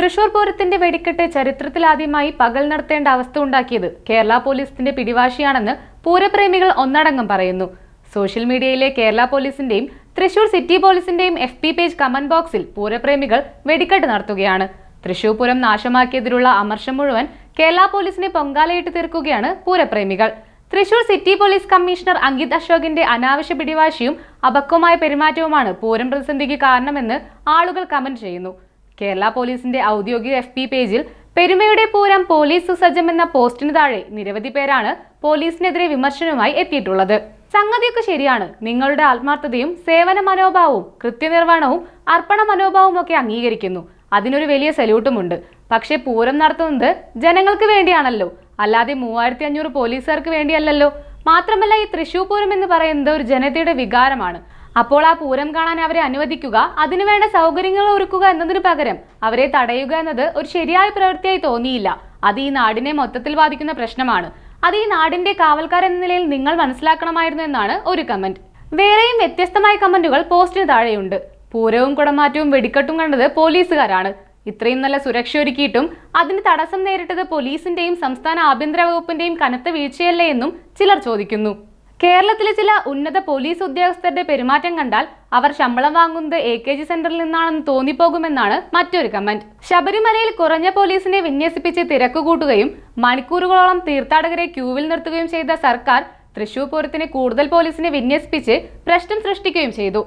തൃശൂർ പൂരത്തിന്റെ വെടിക്കെട്ട് ചരിത്രത്തിലാദ്യമായി പകൽ നടത്തേണ്ട അവസ്ഥ ഉണ്ടാക്കിയത് കേരള പോലീസിന്റെ പിടിവാശിയാണെന്ന് പൂരപ്രേമികൾ ഒന്നടങ്കം പറയുന്നു. സോഷ്യൽ മീഡിയയിലെ കേരള പോലീസിന്റെയും തൃശൂർ സിറ്റി പോലീസിന്റെയും എഫ് പി പേജ് കമന്റ് ബോക്സിൽ പൂരപ്രേമികൾ വെടിക്കെട്ട് നടത്തുകയാണ്. തൃശൂർ പൂരം നാശമാക്കിയതിലുള്ള അമർഷം മുഴുവൻ കേരള പോലീസിനെ പൊങ്കാലയിട്ട് തീർക്കുകയാണ് പൂരപ്രേമികൾ. Thrissur city police commissioner Ankit അശോകിന്റെ അനാവശ്യ പിടിവാശിയും അപക്വമായ പെരുമാറ്റവുമാണ് പൂരം പ്രതിസന്ധിക്ക് കാരണമെന്ന് ആളുകൾ കമന്റ് ചെയ്യുന്നു. കേരള പോലീസിന്റെ ഔദ്യോഗിക എഫ് പി പേജിൽ പെരുമയുടെ പൂരം പോലീസ് സുസജ്ജം എന്ന പോസ്റ്റിന് താഴെ നിരവധി പേരാണ് പോലീസിനെതിരെ വിമർശനവുമായി എത്തിയിട്ടുള്ളത്. സംഗതിയൊക്കെ ശരിയാണ്. നിങ്ങളുടെ ആത്മാർത്ഥതയും സേവന മനോഭാവവും കൃത്യനിർവഹണവും അർപ്പണ മനോഭാവവും ഒക്കെ അംഗീകരിക്കുന്നു. അതിനൊരു വലിയ സല്യൂട്ടുമുണ്ട്. പക്ഷേ പൂരം നടത്തുന്നത് ജനങ്ങൾക്ക് വേണ്ടിയാണല്ലോ. അല്ലാതെ മൂവായിരത്തി അഞ്ഞൂറ് പോലീസുകാർക്ക് വേണ്ടിയല്ലല്ലോ. മാത്രമല്ല ഈ തൃശൂർ പൂരം എന്ന് പറയുന്നത് ഒരു ജനതയുടെ വികാരമാണ്. അപ്പോൾ ആ പൂരം കാണാൻ അവരെ അനുവദിക്കുക അതിനുവേണ്ട സൗകര്യങ്ങൾ ഒരുക്കുക എന്നതിനു പകരം അവരെ തടയുക എന്നത് ഒരു ശരിയായ പ്രവൃത്തിയായി തോന്നിയില്ല. അത് ഈ നാടിനെ മൊത്തത്തിൽ ബാധിക്കുന്ന പ്രശ്നമാണ്. അത് ഈ നാടിന്റെ കാവൽക്കാർ എന്ന നിലയിൽ നിങ്ങൾ മനസ്സിലാക്കണമായിരുന്നു എന്നാണ് ഒരു കമന്റ് വേറെയും വ്യത്യസ്തമായ കമന്റുകൾ പോസ്റ്റിന് താഴെയുണ്ട്. പൂരവും കുടമാറ്റവും വെടിക്കെട്ടും കണ്ടത് പോലീസുകാരാണ്. ഇത്രയും നല്ല സുരക്ഷ ഒരുക്കിയിട്ടും അതിന് തടസ്സം നേരിട്ടത് പോലീസിന്റെയും സംസ്ഥാന ആഭ്യന്തര വകുപ്പിന്റെയും കനത്ത വീഴ്ചയല്ലേ എന്നും ചിലർ ചോദിക്കുന്നു. കേരളത്തിലെ ചില ഉന്നത പോലീസ് ഉദ്യോഗസ്ഥരുടെ പെരുമാറ്റം കണ്ടാൽ അവർ ശമ്പളം വാങ്ങുന്നത് എ കെ ജി സെന്ററിൽ നിന്നാണെന്ന് തോന്നിപ്പോകുമെന്നാണ് മറ്റൊരു കമന്റ്. ശബരിമലയിൽ കുറഞ്ഞ പോലീസിനെ വിന്യസിപ്പിച്ച് തിരക്കുകൂട്ടുകയും മണിക്കൂറുകളോളം തീർത്ഥാടകരെ ക്യൂവിൽ നിർത്തുകയും ചെയ്ത സർക്കാർ തൃശൂർ പൂരത്തിന് കൂടുതൽ പോലീസിനെ വിന്യസിപ്പിച്ച് പ്രശ്നം സൃഷ്ടിക്കുകയും ചെയ്തു.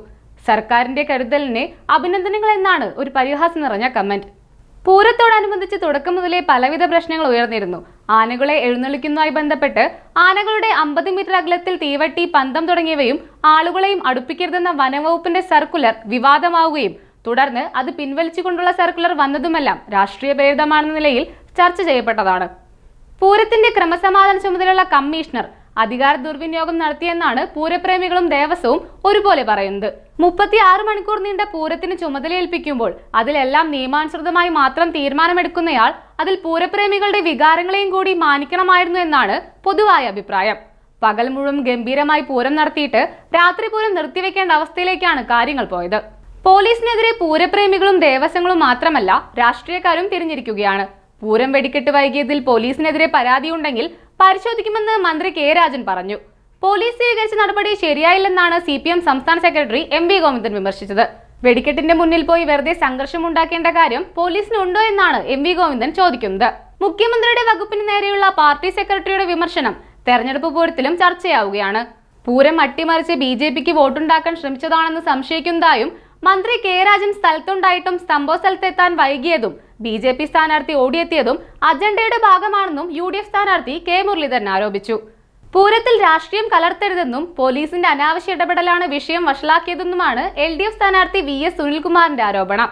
സർക്കാരിന്റെ കരുതലിനെ അഭിനന്ദനങ്ങൾ എന്നാണ് ഒരു പരിഹാസം നിറഞ്ഞ കമന്റ്. പൂരത്തോടനുബന്ധിച്ച് തുടക്കം മുതലേ പലവിധ പ്രശ്നങ്ങൾ ഉയർന്നിരുന്നു. ആനകളെ എഴുന്നള്ളിക്കുന്നതുമായി ബന്ധപ്പെട്ട് ആനകളുടെ അമ്പത് മീറ്റർ അകലത്തിൽ തീവട്ടി പന്തം തുടങ്ങിയവയും ആളുകളെയും അടുപ്പിക്കരുതെന്ന വനവകുപ്പിന്റെ സർക്കുലർ വിവാദമാവുകയും തുടർന്ന് അത് പിൻവലിച്ചുകൊണ്ടുള്ള സർക്കുലർ വന്നതുമെല്ലാം രാഷ്ട്രീയ പ്രേരിതമാണെന്ന നിലയിൽ ചർച്ച ചെയ്യപ്പെട്ടതാണ്. പൂരത്തിന്റെ ക്രമസമാധാന ചുമതലയുള്ള കമ്മീഷണർ അധികാര ദുർവിനിയോഗം നടത്തിയെന്നാണ് പൂരപ്രേമികളും ദേവസ്വവും ഒരുപോലെ പറയുന്നത്. മുപ്പത്തി ആറ് മണിക്കൂർ നീണ്ട പൂരത്തിന് ചുമതലയേൽപ്പിക്കുമ്പോൾ അതിലെല്ലാം നിയമാനുസൃതമായി മാത്രം തീരുമാനമെടുക്കുന്നയാൾ അതിൽ പൂരപ്രേമികളുടെ വികാരങ്ങളെയും കൂടി മാനിക്കണമായിരുന്നു എന്നാണ് പൊതുവായ അഭിപ്രായം. പകൽ മുഴുവൻ ഗംഭീരമായി പൂരം നടത്തിയിട്ട് രാത്രി പൂരം നിർത്തിവെക്കേണ്ട അവസ്ഥയിലേക്കാണ് കാര്യങ്ങൾ പോയത്. പോലീസിനെതിരെ പൂരപ്രേമികളും ദേവസ്വങ്ങളും മാത്രമല്ല രാഷ്ട്രീയക്കാരും തിരിഞ്ഞിരിക്കുകയാണ്. പൂരം വെടിക്കെട്ട് വൈകിയതിൽ പോലീസിനെതിരെ പരാതിയുണ്ടെങ്കിൽ പരിശോധിക്കുമെന്ന് മന്ത്രി കെ രാജൻ പറഞ്ഞു. പോലീസ് സ്വീകരിച്ച നടപടി ശരിയായില്ലെന്നാണ് സി പി എം സംസ്ഥാന സെക്രട്ടറി എം വി ഗോവിന്ദൻ വിമർശിച്ചത്. വെടിക്കെട്ടിന്റെ മുന്നിൽ പോയി വെറുതെ സംഘർഷമുണ്ടാക്കേണ്ട കാര്യം പോലീസിനുണ്ടോ എന്നാണ് എം വി ഗോവിന്ദൻ ചോദിക്കുന്നത്. മുഖ്യമന്ത്രിയുടെ വകുപ്പിന് നേരെയുള്ള പാർട്ടി സെക്രട്ടറിയുടെ വിമർശനം തെരഞ്ഞെടുപ്പ് പൂരത്തിലും ചർച്ചയാവുകയാണ്. പൂരം അട്ടിമറിച്ച് ബി ജെ പിക്ക് വോട്ടുണ്ടാക്കാൻ ശ്രമിച്ചതാണെന്ന് സംശയിക്കുന്നതായും മന്ത്രി കെ രാജൻ സ്ഥലത്തുണ്ടായിട്ടും സംഭവ സ്ഥലത്തെത്താൻ വൈകിയതും ബി ജെ പി സ്ഥാനാർത്ഥി ഓടിയെത്തിയതും അജണ്ടയുടെ ഭാഗമാണെന്നും യു ഡി എഫ് സ്ഥാനാർത്ഥി കെ മുരളീധരൻ ആരോപിച്ചു. പൂരത്തിൽ രാഷ്ട്രീയം കലർത്തരുതെന്നും പോലീസിന്റെ അനാവശ്യ ഇടപെടലാണ് വിഷയം വഷളാക്കിയതെന്നുമാണ് എൽ ഡി എഫ് സ്ഥാനാർത്ഥി വി എസ് സുനിൽകുമാറിന്റെ ആരോപണം.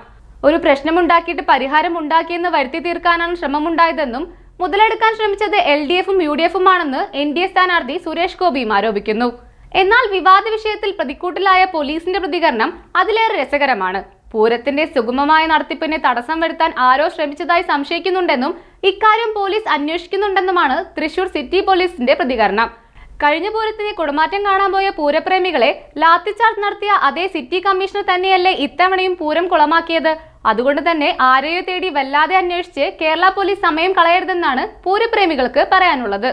ഒരു പ്രശ്നമുണ്ടാക്കിയിട്ട് പരിഹാരം ഉണ്ടാക്കിയെന്ന് വരുത്തി തീർക്കാനാണ് ശ്രമമുണ്ടായതെന്നും മുതലെടുക്കാൻ ശ്രമിച്ചത് എൽ ഡി എഫും യു ഡി എഫും ആണെന്ന് എൻ ഡി എ സ്ഥാനാർത്ഥി സുരേഷ് ഗോപിയും ആരോപിക്കുന്നു. എന്നാൽ വിവാദ വിഷയത്തിൽ പ്രതിക്കൂട്ടിലായ പോലീസിന്റെ പ്രതികരണം അതിലേറെ രസകരമാണ്. പൂരത്തിന്റെ സുഗമമായ നടത്തിപ്പിനെ തടസ്സം വരുത്താൻ ആരോ ശ്രമിച്ചതായി സംശയിക്കുന്നുണ്ടെന്നും ഇക്കാര്യം പോലീസ് അന്വേഷിക്കുന്നുണ്ടെന്നുമാണ് തൃശൂർ സിറ്റി പോലീസിന്റെ പ്രതികരണം. കഴിഞ്ഞ പൂരത്തിന് കുടമാറ്റം കാണാൻ പോയ പൂരപ്രേമികളെ ലാത്തിച്ചാർജ് നടത്തിയ അതേ സിറ്റി കമ്മീഷണർ തന്നെയല്ലേ ഇത്തവണയും പൂരം കുളമാക്കിയത്? അതുകൊണ്ട് തന്നെ ആരെയോ തേടി വല്ലാതെ അന്വേഷിച്ച് കേരള പോലീസ് സമയം കളയരുതെന്നാണ് പൂരപ്രേമികൾക്ക് പറയാനുള്ളത്.